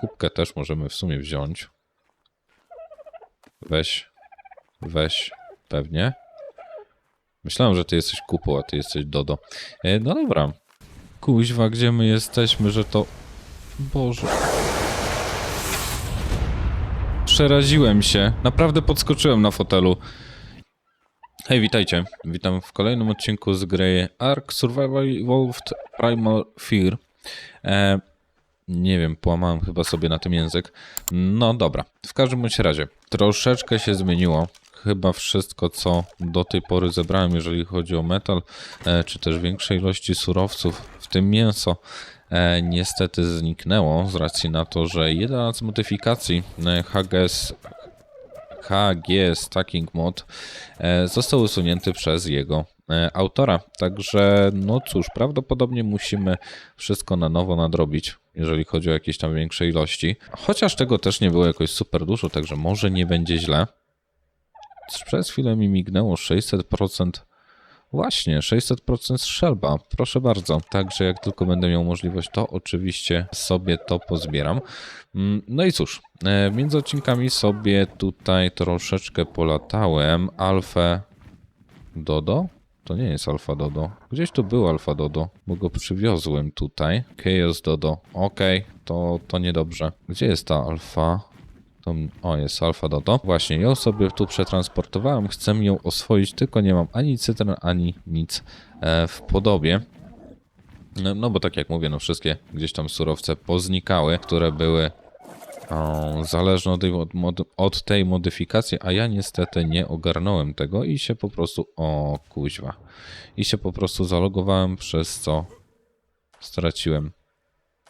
Kubkę też możemy w sumie wziąć. Weź. Weź. Pewnie. Myślałem, że ty jesteś kupą, a ty jesteś Dodo. E, no dobra. Kuźwa, gdzie my jesteśmy, że to... Boże. Przeraziłem się. Naprawdę podskoczyłem na fotelu. Hej, witajcie. Witam w kolejnym odcinku z gry Ark Survival Evolved Primal Fear. E, nie wiem, połamałem chyba sobie na tym język. No dobra, w każdym bądź razie, troszeczkę się zmieniło. Chyba wszystko, co do tej pory zebrałem, jeżeli chodzi o metal, e, czy też większej ilości surowców, w tym mięso, e, niestety zniknęło z racji na to, że jedna z modyfikacji e, HGS HG Stacking Mod został usunięty przez jego autora. Także, no cóż, prawdopodobnie musimy wszystko na nowo nadrobić, jeżeli chodzi o jakieś tam większe ilości. Chociaż tego też nie było jakoś super dużo, także może nie będzie źle. Przez chwilę mi mignęło 600%. Właśnie, 600% strzelba, proszę bardzo. Także jak tylko będę miał możliwość, to oczywiście sobie to pozbieram. Mm, No i cóż, e, między odcinkami sobie tutaj troszeczkę polatałem. Alfę Dodo? To nie jest Alfa Dodo. Gdzieś tu był Alfa Dodo, bo go przywiozłem tutaj. Chaos Dodo. Okej, to, to niedobrze. Gdzie jest ta Alfa? To, o, jest Alfa Dodo. Właśnie, ją sobie tu przetransportowałem. Chcę ją oswoić, tylko nie mam ani cytryn, ani nic e, w podobie. No, no bo tak jak mówię, no wszystkie gdzieś tam surowce poznikały, które były o, zależne od od, od tej modyfikacji, a ja niestety nie ogarnąłem tego i się po prostu, o kuźwa, i się po prostu zalogowałem, przez co straciłem.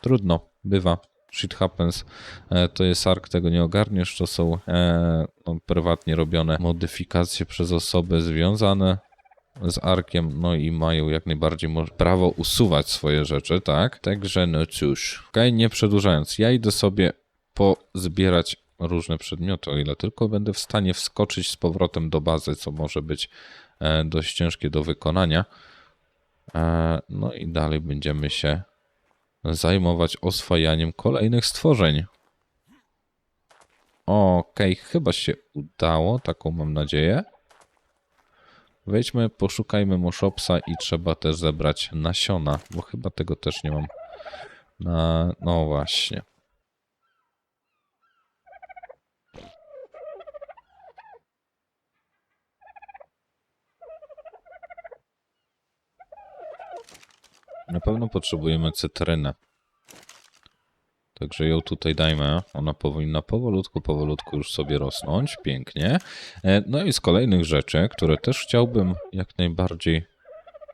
Trudno, bywa. Shit happens. E, to jest ARK, tego nie ogarniesz. To są e, no, prywatnie robione modyfikacje przez osoby związane z Arkiem, no i mają jak najbardziej prawo usuwać swoje rzeczy, tak? Także no cóż. Okej, nie przedłużając, ja idę sobie pozbierać różne przedmioty, o ile tylko będę w stanie wskoczyć z powrotem do bazy, co może być e, dość ciężkie do wykonania. E, no i dalej będziemy się zajmować oswajaniem kolejnych stworzeń. Okej, chyba się udało, taką mam nadzieję. Wejdźmy, poszukajmy Moshopsa i trzeba też zebrać nasiona, bo chyba tego też nie mam. Na... No właśnie. Na pewno potrzebujemy cytrynę. Także ją tutaj dajmy. Ona powinna powolutku, powolutku już sobie rosnąć. Pięknie. E, No i z kolejnych rzeczy, które też chciałbym jak najbardziej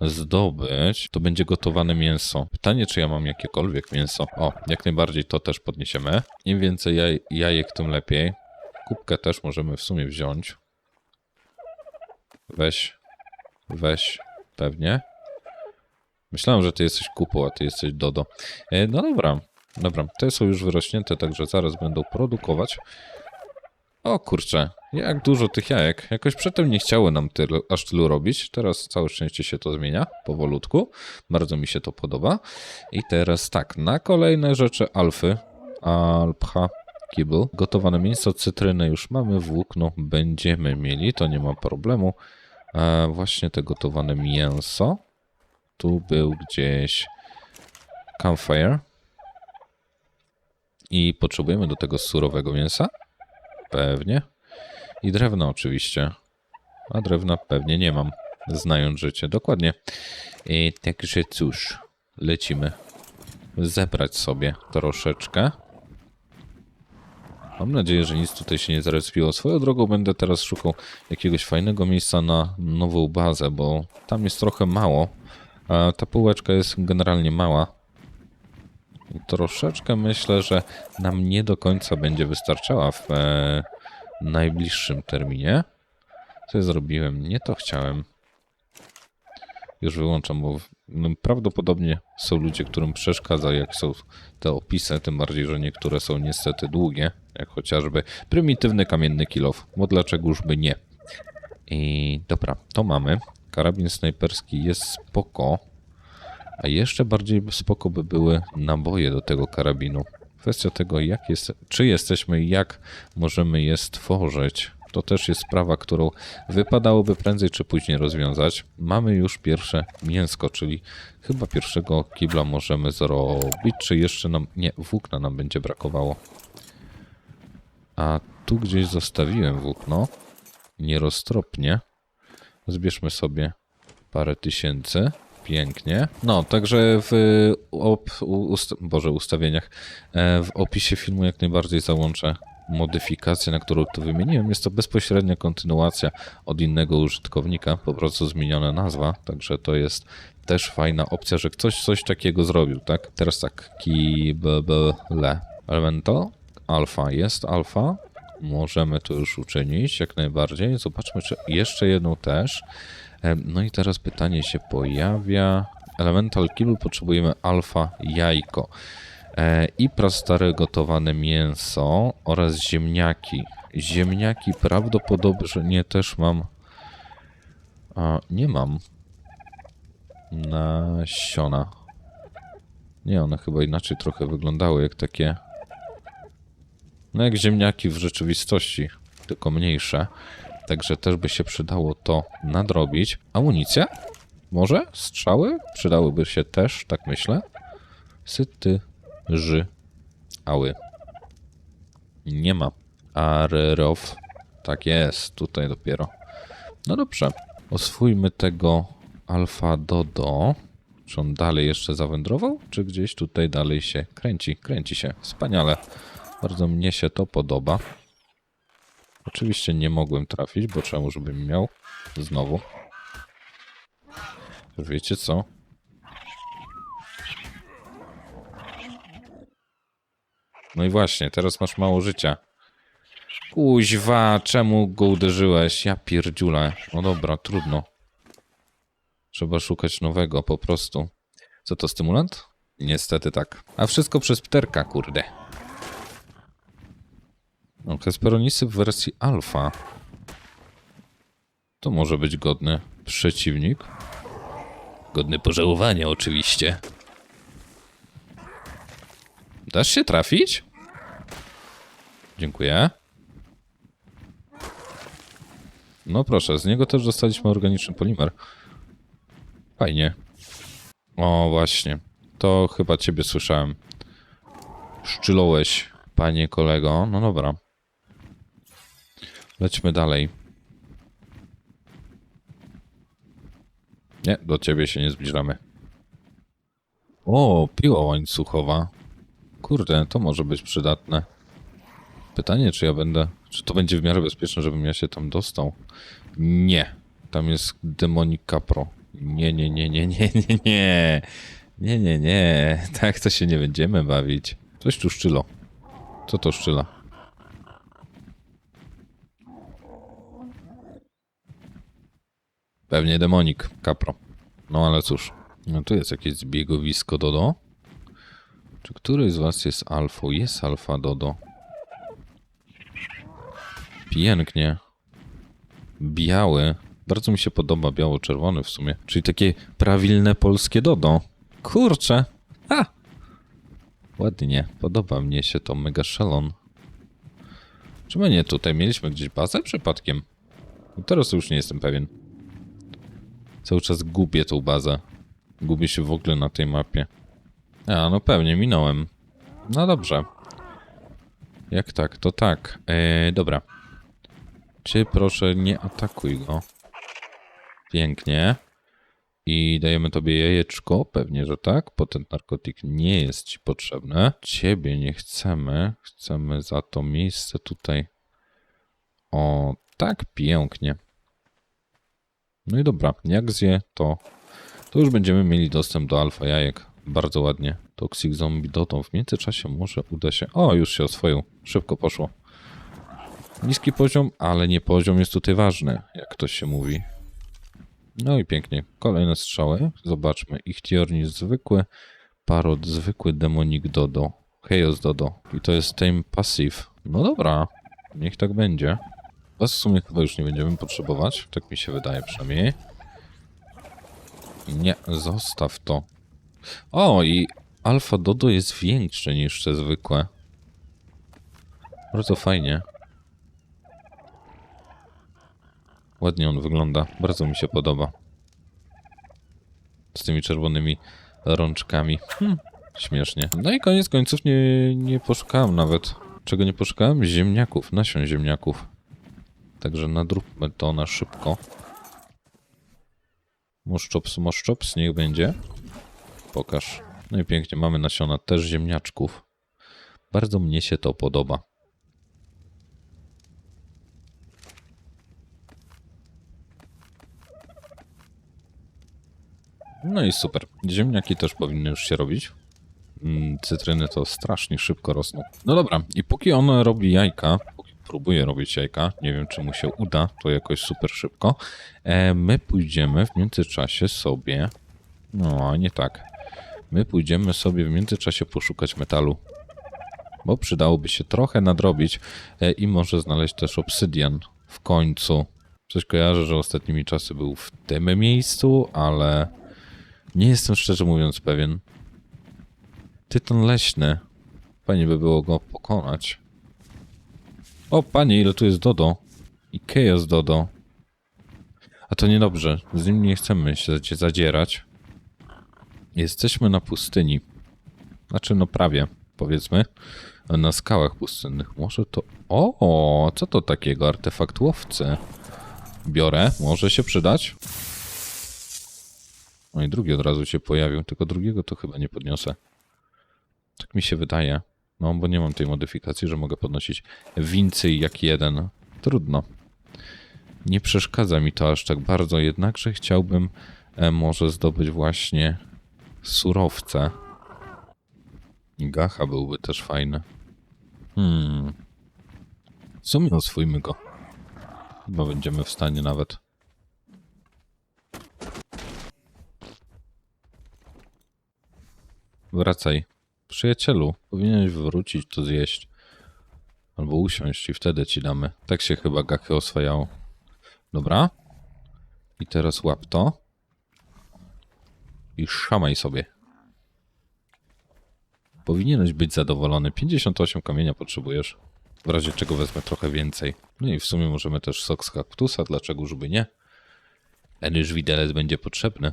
zdobyć, to będzie gotowane mięso. Pytanie, czy ja mam jakiekolwiek mięso. O, jak najbardziej to też podniesiemy. Im więcej jaj, jajek, tym lepiej. Kubkę też możemy w sumie wziąć. Weź. Weź. Pewnie. Myślałem, że ty jesteś kupą, a ty jesteś Dodo. E, no dobra, dobra. Te są już wyrośnięte, także zaraz będą produkować. O kurczę, jak dużo tych jajek. Jakoś przedtem nie chciały nam tylu, aż tylu robić. Teraz całe szczęście się to zmienia, powolutku. Bardzo mi się to podoba. I teraz tak, na kolejne rzeczy alfy. Alpha kibble. Gotowane mięso, cytryny już mamy, włókno będziemy mieli, to nie ma problemu. E, właśnie te gotowane mięso. Tu był gdzieś campfire. I potrzebujemy do tego surowego mięsa? Pewnie. I drewna oczywiście. A drewna pewnie nie mam, znając życie. Dokładnie. I także cóż, lecimy zebrać sobie troszeczkę. Mam nadzieję, że nic tutaj się nie zarespiło. Swoją drogą będę teraz szukał jakiegoś fajnego miejsca na nową bazę, bo tam jest trochę mało. Ta półeczka jest generalnie mała. I troszeczkę myślę, że nam nie do końca będzie wystarczała w e, najbliższym terminie. Co ja zrobiłem? Nie to chciałem. Już wyłączam, bo prawdopodobnie są ludzie, którym przeszkadza, jak są te opisy, tym bardziej, że niektóre są niestety długie, jak chociażby prymitywny kamienny kilof, bo dlaczegoż by nie. I dobra, to mamy. Karabin snajperski jest spoko. A jeszcze bardziej spoko by były naboje do tego karabinu. Kwestia tego, jak jest, czy jesteśmy i jak możemy je stworzyć. To też jest sprawa, którą wypadałoby prędzej czy później rozwiązać. Mamy już pierwsze mięsko, czyli chyba pierwszego kibla możemy zrobić. Czy jeszcze nam. Nie, włókna nam będzie brakowało. A tu gdzieś zostawiłem włókno. Nieroztropnie. Zbierzmy sobie parę tysięcy. Pięknie. No, także w op, ust, Boże, ustawieniach, e, w opisie filmu jak najbardziej załączę modyfikację, na którą tu wymieniłem. Jest to bezpośrednia kontynuacja od innego użytkownika, po prostu zmieniona nazwa, także to jest też fajna opcja, że ktoś coś takiego zrobił, tak? Teraz tak, kible, elemental, alfa, jest alfa, możemy to już uczynić jak najbardziej. Zobaczmy, czy jeszcze jedną też. No i teraz pytanie się pojawia. Elemental Kibble potrzebujemy alfa jajko e, i prastare gotowane mięso oraz ziemniaki. Ziemniaki prawdopodobnie też mam. A, nie mam. Nasiona. Nie, one chyba inaczej trochę wyglądały, jak takie. No jak ziemniaki w rzeczywistości, tylko mniejsze. Także też by się przydało to nadrobić. Amunicja? Może? Strzały? Przydałyby się też, tak myślę. Syty, ży, ały. Nie ma. Arerow. Tak jest, tutaj dopiero. No dobrze. Oswójmy tego Alfa Dodo. Czy on dalej jeszcze zawędrował? Czy gdzieś tutaj dalej się kręci? Kręci się. Wspaniale. Bardzo mnie się to podoba. Oczywiście nie mogłem trafić, bo czemu, żebym miał? Znowu. Wiecie co? No i właśnie, teraz masz mało życia. Kuźwa, czemu go uderzyłeś? Ja pierdziule. No dobra, trudno. Trzeba szukać nowego, po prostu. Co to, stymulant? Niestety tak. A wszystko przez pterka, kurde. No, Kasperonisy w wersji alfa. To może być godny przeciwnik. Godny pożałowania, oczywiście. Dasz się trafić? Dziękuję. No proszę, z niego też dostaliśmy organiczny polimer. Fajnie. O, właśnie. To chyba ciebie słyszałem. Szczylołeś, panie kolego. No dobra. Lećmy dalej. Nie, do ciebie się nie zbliżamy. O, piła łańcuchowa. Kurde, to może być przydatne. Pytanie, czy ja będę. Czy to będzie w miarę bezpieczne, żebym ja się tam dostał? Nie. Tam jest Demonic Capro. Nie, nie, nie, nie, nie, nie, nie. Nie, nie, nie. Tak to się nie będziemy bawić. Coś tu szczylo. Co to szczyla? Pewnie demonik, kapro. No ale cóż. No tu jest jakieś zbiegowisko Dodo. Czy któryś z was jest alfą? Jest alfa Dodo. Pięknie. Biały. Bardzo mi się podoba biało-czerwony w sumie. Czyli takie prawilne polskie Dodo. Kurczę. A! Ładnie. Podoba mnie się to mega szelon. Czy my nie tutaj mieliśmy gdzieś bazę przypadkiem? No teraz już nie jestem pewien. Cały czas gubię tą bazę. Gubię się w ogóle na tej mapie. A, no pewnie, minąłem. No dobrze. Jak tak, to tak. Eee, dobra. Czy proszę nie atakuj go. Pięknie. I dajemy tobie jajeczko, pewnie, że tak. Potent narkotyk nie jest ci potrzebny. Ciebie nie chcemy. Chcemy za to miejsce tutaj. O, tak pięknie. No i dobra, jak zje, to, to już będziemy mieli dostęp do alfa jajek. Bardzo ładnie. Toxic Zombie Dotą. W międzyczasie może uda się... O, już się oswoił. Szybko poszło. Niski poziom, ale nie poziom jest tutaj ważny, jak ktoś się mówi. No i pięknie. Kolejne strzały. Zobaczmy. Ichtiornis zwykły, Parod zwykły, Demonik Dodo, Chaos Dodo. I to jest Tame Passive. No dobra, niech tak będzie. W sumie chyba już nie będziemy potrzebować, tak mi się wydaje przynajmniej. Nie, zostaw to. O, i Alfa Dodo jest większe niż te zwykłe. Bardzo fajnie. Ładnie on wygląda. Bardzo mi się podoba. Z tymi czerwonymi rączkami. Hmm, śmiesznie. No i koniec końców nie, nie poszukałem nawet. Czego nie poszukałem? Ziemniaków, nasion ziemniaków. Także nadróbmy to na szybko. Moszczops, moszczops, niech będzie. Pokaż. No i pięknie, mamy nasiona też ziemniaczków. Bardzo mnie się to podoba. No i super. Ziemniaki też powinny już się robić. Mm, Cytryny to strasznie szybko rosną. No dobra, i póki on robi jajka, próbuje robić jajka, nie wiem czy mu się uda, to jakoś super szybko, e, my pójdziemy w międzyczasie sobie... No, nie tak. My pójdziemy sobie w międzyczasie poszukać metalu. Bo przydałoby się trochę nadrobić e, i może znaleźć też obsydian w końcu. Coś kojarzę, że ostatnimi czasy był w tym miejscu, ale nie jestem szczerze mówiąc pewien. Tyton leśny. Fajnie by było go pokonać. O panie, ile tu jest Dodo. I Chaos Dodo. A to niedobrze. Z nim nie chcemy się zadzie- zadzierać. Jesteśmy na pustyni. Znaczy, no prawie, powiedzmy. Na skałach pustynnych. Może to... O, co to takiego? Artefakt łowcy. Biorę. Może się przydać. No i drugi od razu się pojawił, tylko drugiego to chyba nie podniosę. Tak mi się wydaje. No, bo nie mam tej modyfikacji, że mogę podnosić więcej jak jeden. Trudno. Nie przeszkadza mi to aż tak bardzo, jednakże chciałbym e, może zdobyć właśnie surowce. Gacha byłby też fajny. Hmm. W sumie oswójmy go. Chyba będziemy w stanie nawet. Wracaj. Przyjacielu, powinieneś wrócić to zjeść. Albo usiąść i wtedy ci damy. Tak się chyba gachy oswajało. Dobra. I teraz łap to. I szamaj sobie. Powinieneś być zadowolony. 58 kamienia potrzebujesz. W razie czego wezmę trochę więcej. No i w sumie możemy też sok z kaktusa, dlaczego żeby nie? Ten już widelec będzie potrzebny.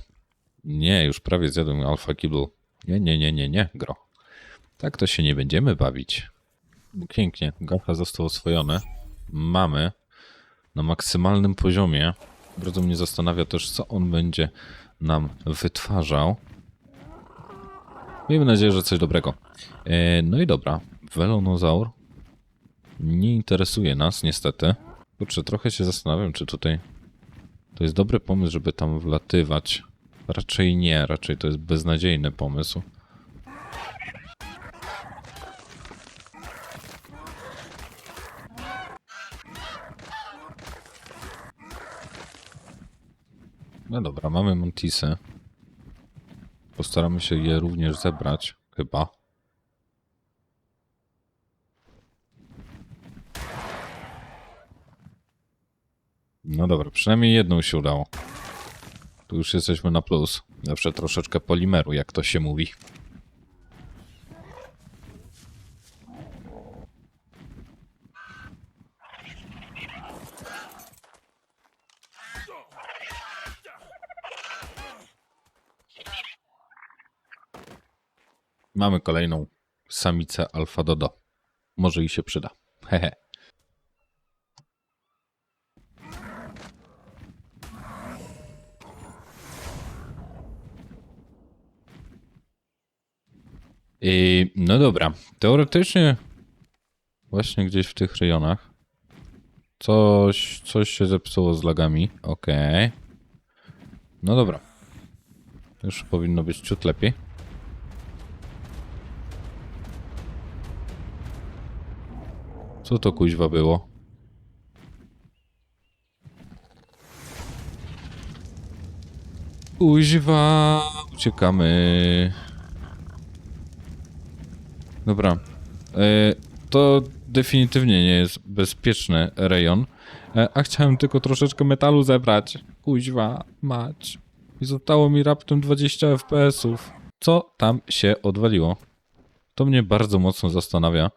Nie, już prawie zjadłem alfa kibble. Nie, nie, nie, nie, nie, gro. Tak to się nie będziemy bawić. Pięknie, gacha został oswojony. Mamy na maksymalnym poziomie. Bardzo mnie zastanawia też, co on będzie nam wytwarzał. Miejmy nadzieję, że coś dobrego. E, no i dobra, Velonozaur nie interesuje nas, niestety. Kurczę, trochę się zastanawiam, czy tutaj to jest dobry pomysł, żeby tam wlatywać. Raczej nie, raczej to jest beznadziejny pomysł. No dobra, mamy Montisy. Postaramy się je również zebrać, chyba. No dobra, przynajmniej jedną się udało. Tu już jesteśmy na plus. Zawsze troszeczkę polimeru, jak to się mówi. Mamy kolejną samicę Alfa Dodo. Może i się przyda. Hehe. I, no dobra, teoretycznie właśnie gdzieś w tych rejonach coś, coś się zepsuło z lagami. Okej. No dobra. Już powinno być ciut lepiej. Co to kuźwa było? Kuźwa, uciekamy. Dobra. E, to definitywnie nie jest bezpieczny rejon. E, a chciałem tylko troszeczkę metalu zebrać. Kuźwa, mać. I zostało mi raptem 20 FPS-ów. Co tam się odwaliło? To mnie bardzo mocno zastanawia.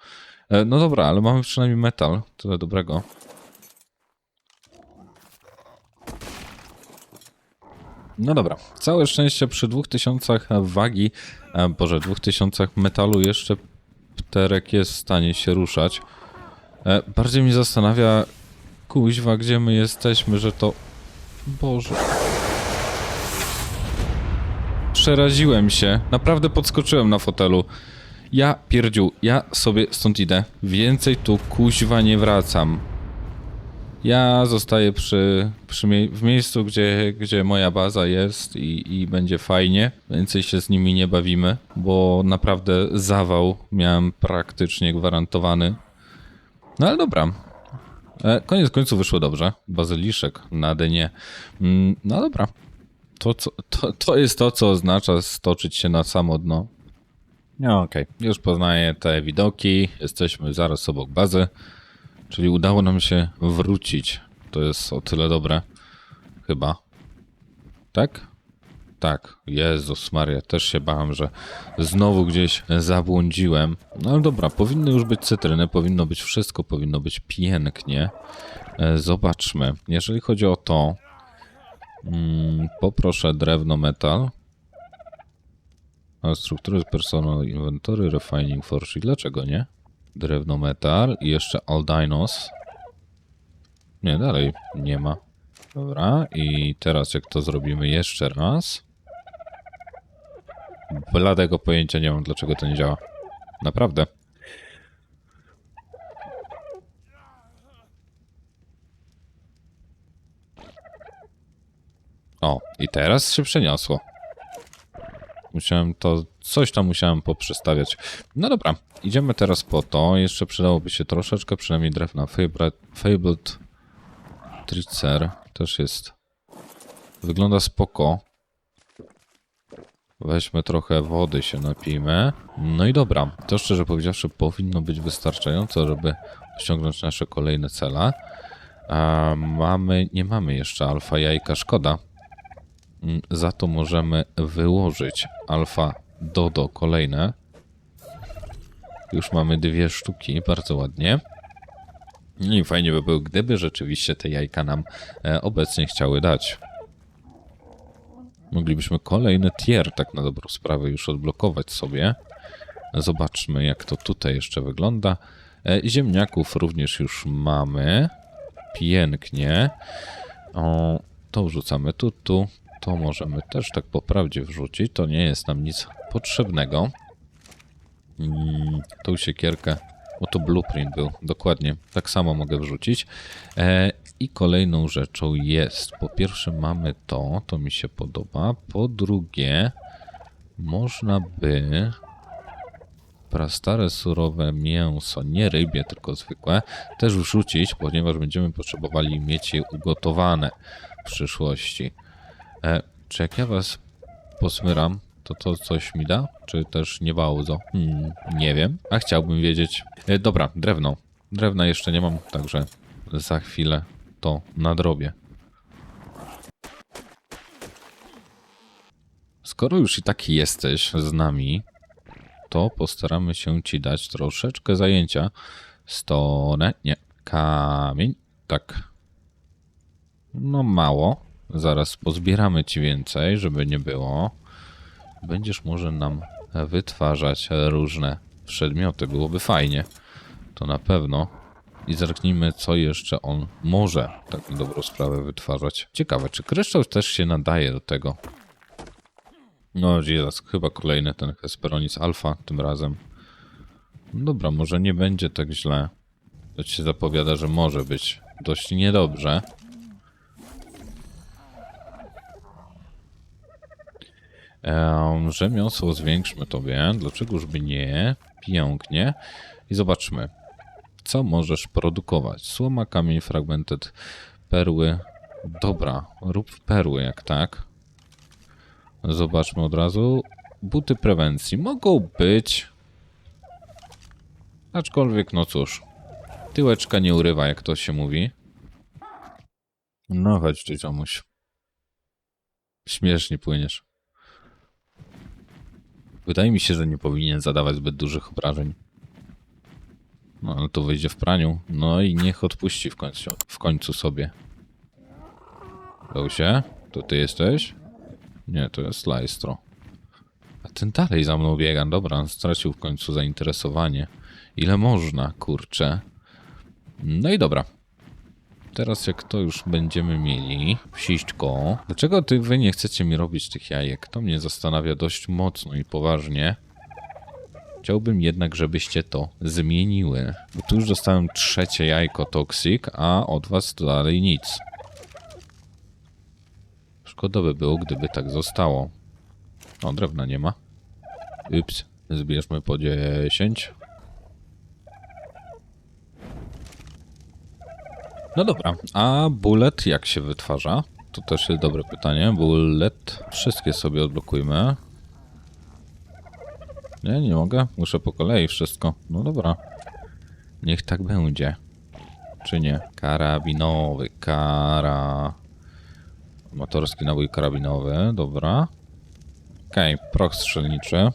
E, No dobra, ale mamy przynajmniej metal. Tyle dobrego. No dobra. Całe szczęście przy 2000 wagi, e, boże, 2000 metalu jeszcze pterek jest w stanie się ruszać. E, Bardziej mnie zastanawia, kuźwa, gdzie my jesteśmy, że to... Boże... Przeraziłem się. Naprawdę podskoczyłem na fotelu. Ja pierdziu, ja sobie stąd idę. Więcej tu kuźwa nie wracam. Ja zostaję przy, przy mie- w miejscu, gdzie, gdzie moja baza jest i, i będzie fajnie. Więcej się z nimi nie bawimy, bo naprawdę zawał miałem praktycznie gwarantowany. No ale dobra. E, koniec końców wyszło dobrze. Bazyliszek na dynie. Mm, no dobra. To, to, to jest to, co oznacza stoczyć się na samo dno. No okej, już poznaję te widoki, jesteśmy zaraz obok bazy, czyli udało nam się wrócić. To jest o tyle dobre, chyba. Tak? Tak, Jezus Maria, też się bałem, że znowu gdzieś zabłądziłem. No ale dobra, powinny już być cytryny, powinno być wszystko, powinno być pięknie. E, Zobaczmy, jeżeli chodzi o to, mm, poproszę drewno metal. A struktury personal inventory, refining forge. Dlaczego nie? Drewno metal i jeszcze aldinos. Nie, dalej nie ma. Dobra, i teraz jak to zrobimy jeszcze raz. Bladego pojęcia nie mam, dlaczego to nie działa. Naprawdę. O, i teraz się przeniosło. Musiałem to, coś tam musiałem poprzestawiać. No dobra, idziemy teraz po to. Jeszcze przydałoby się troszeczkę, przynajmniej drewna. Fabled, Tricer też jest. Wygląda spoko. Weźmy trochę wody, się napijmy. No i dobra, to szczerze powiedziawszy powinno być wystarczająco, żeby osiągnąć nasze kolejne cele. A mamy, nie mamy jeszcze alfa jajka, szkoda. Mm, Za to możemy wyłożyć alfa dodo kolejne. Już mamy dwie sztuki, bardzo ładnie. No I fajnie by było, gdyby rzeczywiście te jajka nam e, obecnie chciały dać. Moglibyśmy kolejny tier, tak na dobrą sprawę, już odblokować sobie. Zobaczmy, jak to tutaj jeszcze wygląda. E, Ziemniaków również już mamy. Pięknie. O, to wrzucamy tu, tu. To możemy też tak po prawdzie wrzucić. To nie jest nam nic potrzebnego. Mm, tą siekierkę, bo to blueprint był, dokładnie. Tak samo mogę wrzucić. E, I kolejną rzeczą jest, po pierwsze mamy to, to mi się podoba. Po drugie, można by prastare surowe mięso, nie rybie, tylko zwykłe, też wrzucić, ponieważ będziemy potrzebowali mieć je ugotowane w przyszłości. E, czy jak ja was posmyram, to to coś mi da? Czy też nie bardzo? Hmm, nie wiem, a chciałbym wiedzieć. E, dobra, drewno. Drewna jeszcze nie mam, także za chwilę to nadrobię. Skoro już i tak jesteś z nami, to postaramy się ci dać troszeczkę zajęcia. Stonę, nie, kamień, tak. No mało. Zaraz pozbieramy ci więcej, żeby nie było. Będziesz może nam wytwarzać różne przedmioty. Byłoby fajnie. To na pewno. I zerknijmy, co jeszcze on może tak dobrą sprawę wytwarzać. Ciekawe, czy kryształ też się nadaje do tego? No, Jezus, chyba kolejny ten Hesperonic Alpha tym razem. No Dobra, może nie będzie tak źle. To się zapowiada, że może być dość niedobrze. Em, rzemiosło zwiększmy tobie. Dlaczegoż by nie? Pięknie. I zobaczmy, co możesz produkować. Słoma, kamień, fragmented, perły. Dobra, rób perły jak tak. Zobaczmy od razu. Buty prewencji mogą być. Aczkolwiek, no cóż. Tyłeczka nie urywa, jak to się mówi. No chodź ty, ziomuś. Śmiesznie płyniesz. Wydaje mi się, że nie powinien zadawać zbyt dużych obrażeń. No ale to wyjdzie w praniu. No i niech odpuści w końcu, w końcu sobie. Leusie, to ty jesteś? Nie, to jest Lajstro. A ten dalej za mną biega. Dobra, stracił w końcu zainteresowanie. Ile można, kurczę. No i dobra. Teraz jak to już będziemy mieli, psiśćko. Dlaczego ty wy nie chcecie mi robić tych jajek? To mnie zastanawia dość mocno i poważnie. Chciałbym jednak, żebyście to zmieniły. Bo tu już dostałem trzecie jajko Toxic, a od was dalej nic. Szkoda by było, gdyby tak zostało. O, drewna nie ma. Ups, zbierzmy po 10. No dobra, a bullet jak się wytwarza? To też jest dobre pytanie. Bullet, wszystkie sobie odblokujmy. Nie, nie mogę. Muszę po kolei wszystko. No dobra. Niech tak będzie. Czy nie? Karabinowy, kara... Motorski nabój karabinowy, dobra. Okej, okay, proch strzelniczy.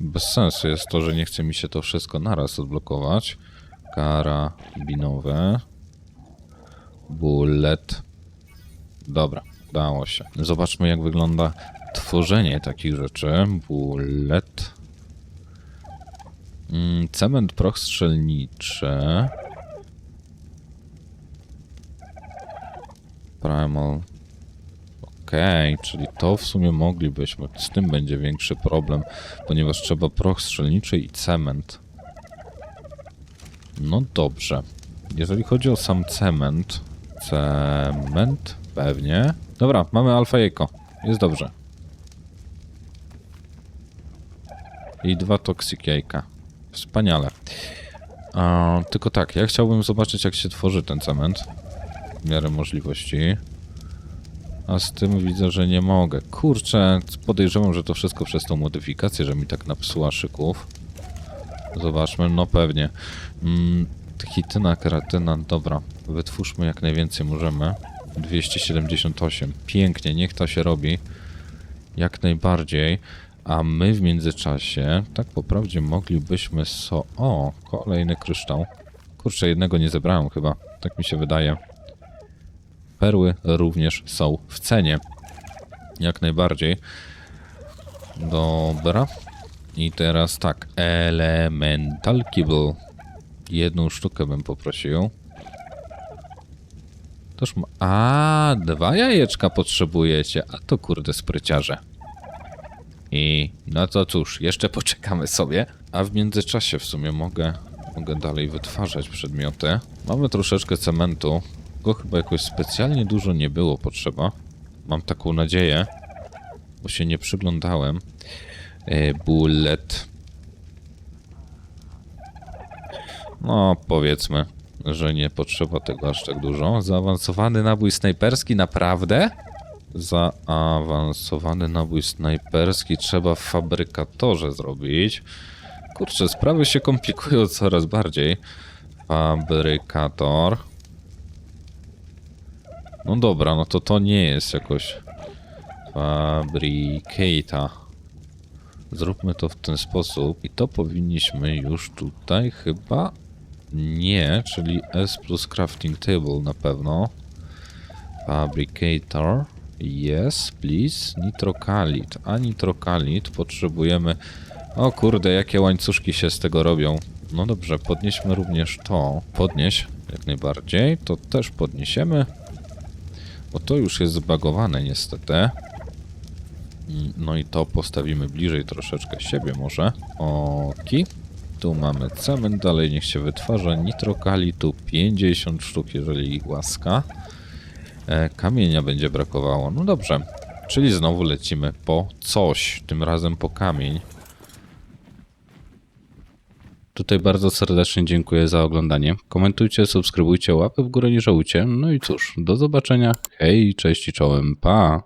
Bez sensu jest to, że nie chce mi się to wszystko naraz odblokować. Karabinowe. Bullet. Dobra, dało się. Zobaczmy jak wygląda tworzenie takich rzeczy. Bullet. Mm, cement proch strzelniczy. Primal. Okej, czyli to w sumie moglibyśmy. Z tym będzie większy problem, ponieważ trzeba proch strzelniczy i cement. No dobrze. Jeżeli chodzi o sam cement. Cement, pewnie. Dobra, mamy alfa jajko. Jest dobrze. I dwa toxic jajka. Wspaniale. A, tylko tak, ja chciałbym zobaczyć jak się tworzy ten cement. W miarę możliwości. A z tym widzę, że nie mogę. Kurczę, podejrzewam, że to wszystko przez tą modyfikację, że mi tak napsuła szyków. Zobaczmy, no pewnie. Mm, hityna, keratyna, dobra. Wytwórzmy jak najwięcej możemy. 278. Pięknie, niech to się robi. Jak najbardziej. A my w międzyczasie, tak po prawdzie moglibyśmy so... O, kolejny kryształ. Kurczę, jednego nie zebrałem chyba. Tak mi się wydaje. Perły również są w cenie. Jak najbardziej. Dobra. I teraz tak. Elemental Kibble. Jedną sztukę bym poprosił. Toż ma... A, dwa jajeczka potrzebujecie. A to kurde spryciarze. I no to cóż, jeszcze poczekamy sobie. A w międzyczasie w sumie mogę, mogę dalej wytwarzać przedmioty. Mamy troszeczkę cementu. Go chyba jakoś specjalnie dużo nie było potrzeba. Mam taką nadzieję, bo się nie przyglądałem. E, bullet. No, powiedzmy, że nie potrzeba tego aż tak dużo. Zaawansowany nabój snajperski, naprawdę? Zaawansowany nabój snajperski trzeba w fabrykatorze zrobić. Kurczę, sprawy się komplikują coraz bardziej. Fabrykator. No dobra, no to to nie jest jakoś fabricata. Zróbmy to w ten sposób i to powinniśmy już tutaj chyba nie, czyli S plus crafting table na pewno. Fabricator. Yes, please. Nitrokalit. A nitrokalit potrzebujemy... O kurde, jakie łańcuszki się z tego robią. No dobrze, podnieśmy również to. Podnieś, jak najbardziej. To też podniesiemy. Bo to już jest zbagowane niestety. No i to postawimy bliżej troszeczkę siebie może. Oki. Tu mamy cement, dalej niech się wytwarza. Nitrokalitu 50 sztuk, jeżeli łaska. E, kamienia będzie brakowało. No dobrze. Czyli znowu lecimy po coś. Tym razem po kamień. Tutaj bardzo serdecznie dziękuję za oglądanie. Komentujcie, subskrybujcie, łapy w górę nie żałujcie. No i cóż, do zobaczenia. Hej, cześć i czołem, pa!